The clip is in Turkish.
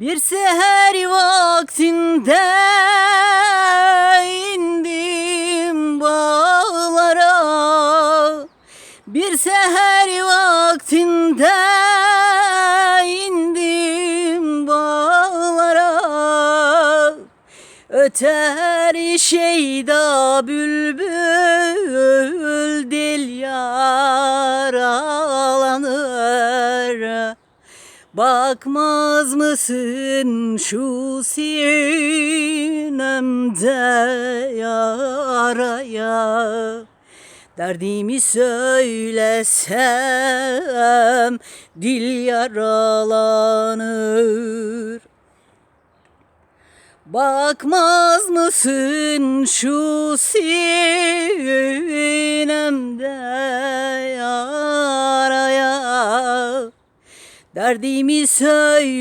Bir seher vaktinde indim bağlara. Bir seher vaktinde indim bağlara. Öter şeyda bülbül dil yaralanır Bakmaz mısın şu sinemde yaraya? Derdimi söylesem dil yaralanır. Bakmaz mısın şu sinemde Derdimi söyle